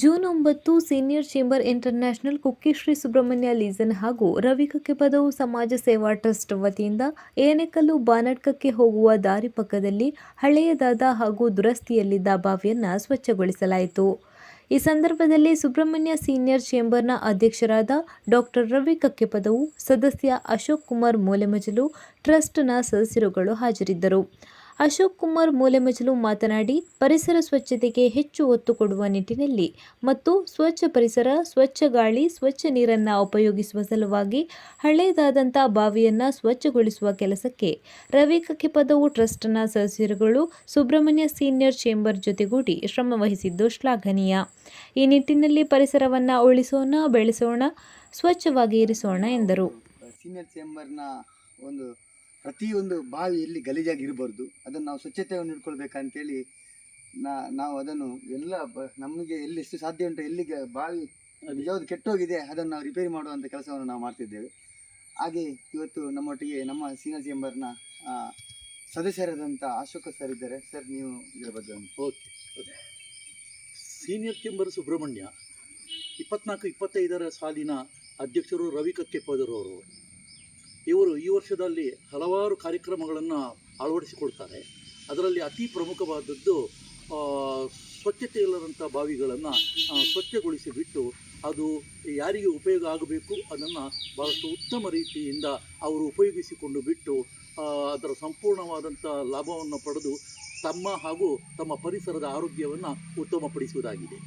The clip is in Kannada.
ಜೂನ್ ಒಂಬತ್ತು senior chamber international Kukki Shri Subrahmanya ಲೀಸನ್ ಹಾಗೂ ರವಿಕಕ್ಕೆ ಪದವು ಸಮಾಜ ಸೇವಾ ಟ್ರಸ್ಟ್ ವತಿಯಿಂದ ಏನೆಕಲ್ಲು ಬಾನಡ್ಕಕ್ಕೆ ಹೋಗುವ ದಾರಿ ಪಕ್ಕದಲ್ಲಿ ಹಳೆಯದಾದ ಹಾಗೂ ದುರಸ್ತಿಯಲ್ಲಿದ್ದ ಬಾವಿಯನ್ನು ಸ್ವಚ್ಛಗೊಳಿಸಲಾಯಿತು. ಈ ಸಂದರ್ಭದಲ್ಲಿ ಸುಬ್ರಹ್ಮಣ್ಯ ಸೀನಿಯರ್ ಚೇಂಬರ್ನ ಅಧ್ಯಕ್ಷರಾದ ಡಾಕ್ಟರ್ ರವಿ ಕಕ್ಕೆಪದವು ಸದಸ್ಯ ಅಶೋಕ್ ಕುಮಾರ್ ಮೂಲೆಮಜಲು ಟ್ರಸ್ಟ್ನ ಸದಸ್ಯರುಗಳು ಹಾಜರಿದ್ದರು. ಅಶೋಕ್ ಕುಮಾರ್ ಮೂಲೆಮಜಲು ಮಾತನಾಡಿ, ಪರಿಸರ ಸ್ವಚ್ಛತೆಗೆ ಹೆಚ್ಚು ಒತ್ತು ಕೊಡುವ ನಿಟ್ಟಿನಲ್ಲಿ ಮತ್ತು ಸ್ವಚ್ಛ ಪರಿಸರ, ಸ್ವಚ್ಛ ಗಾಳಿ, ಸ್ವಚ್ಛ ನೀರನ್ನು ಉಪಯೋಗಿಸುವ ಸಲುವಾಗಿ ಹಳೆಯದಾದಂಥ ಬಾವಿಯನ್ನು ಸ್ವಚ್ಛಗೊಳಿಸುವ ಕೆಲಸಕ್ಕೆ ರವಿ ಕಕ್ಕೆಪದವು ಟ್ರಸ್ಟ್ನ ಸದಸ್ಯರುಗಳು ಸುಬ್ರಹ್ಮಣ್ಯ ಸೀನಿಯರ್ ಚೇಂಬರ್ ಜೊತೆಗೂಡಿ ಶ್ರಮ ವಹಿಸಿದ್ದು ಶ್ಲಾಘನೀಯ. ಈ ನಿಟ್ಟಿನಲ್ಲಿ ಪರಿಸರವನ್ನು ಉಳಿಸೋಣ, ಬೆಳೆಸೋಣ, ಸ್ವಚ್ಛವಾಗಿ ಇರಿಸೋಣ ಎಂದರು. ಸೀನಿಯರ್ ಚೇಂಬರ್ನ ಒಂದು ಪ್ರತಿಯೊಂದು ಬಾವಿ ಎಲ್ಲಿ ಗಲೀಜಾಗಿ ಇರಬಾರ್ದು. ಅದನ್ನು ನಾವು ಸ್ವಚ್ಛತೆಯನ್ನು ಇಟ್ಕೊಳ್ಬೇಕಂತೇಳಿ ನಾ, ನಾವು ಅದನ್ನು ಎಲ್ಲ ಬ, ನಮಗೆ ಎಲ್ಲಿ ಎಷ್ಟು ಸಾಧ್ಯ ಉಂಟು, ಎಲ್ಲಿಗೆ ಬಾವಿ ಯಾವುದು ಕೆಟ್ಟೋಗಿದೆ, ಅದನ್ನು ನಾವು ರಿಪೇರಿ ಮಾಡುವಂಥ ಕೆಲಸವನ್ನು ನಾವು ಮಾಡ್ತಿದ್ದೇವೆ. ಹಾಗೆ ಇವತ್ತು ನಮ್ಮೊಟ್ಟಿಗೆ ನಮ್ಮ ಸೀನಿಯರ್ ಚೇಂಬರ್ನ ಸದಸ್ಯರಾದಂಥ ಅಶೋಕ ಸರ್ ಇದ್ದಾರೆ. ಸರ್ ನೀವು ಇದರ ಬಗ್ಗೆ ಓಕೆ ಸೀನಿಯರ್ ಚೇಂಬರ್ ಸುಬ್ರಹ್ಮಣ್ಯ ಇಪ್ಪತ್ನಾಲ್ಕು ಇಪ್ಪತ್ತೈದರ ಸಾಲಿನ ಅಧ್ಯಕ್ಷರು ರವಿ ಕಕ್ಕೆಪ್ಪದರವರು ಇವರು ಈ ವರ್ಷದಲ್ಲಿ ಹಲವಾರು ಕಾರ್ಯಕ್ರಮಗಳನ್ನು ಅಳವಡಿಸಿಕೊಡ್ತಾರೆ. ಅದರಲ್ಲಿ ಅತಿ ಪ್ರಮುಖವಾದದ್ದು ಸ್ವಚ್ಛತೆ ಇಲ್ಲದಂಥ ಬಾವಿಗಳನ್ನು ಸ್ವಚ್ಛಗೊಳಿಸಿ ಬಿಟ್ಟು ಅದು ಯಾರಿಗೆ ಉಪಯೋಗ ಆಗಬೇಕು ಅದನ್ನು ಭಾಳಷ್ಟು ಉತ್ತಮ ರೀತಿಯಿಂದ ಅವರು ಉಪಯೋಗಿಸಿಕೊಂಡು ಬಿಟ್ಟು ಅದರ ಸಂಪೂರ್ಣವಾದಂಥ ಲಾಭವನ್ನು ಪಡೆದು ತಮ್ಮ ಹಾಗೂ ತಮ್ಮ ಪರಿಸರದ ಆರೋಗ್ಯವನ್ನು ಉತ್ತಮಪಡಿಸುವುದಾಗಿದೆ.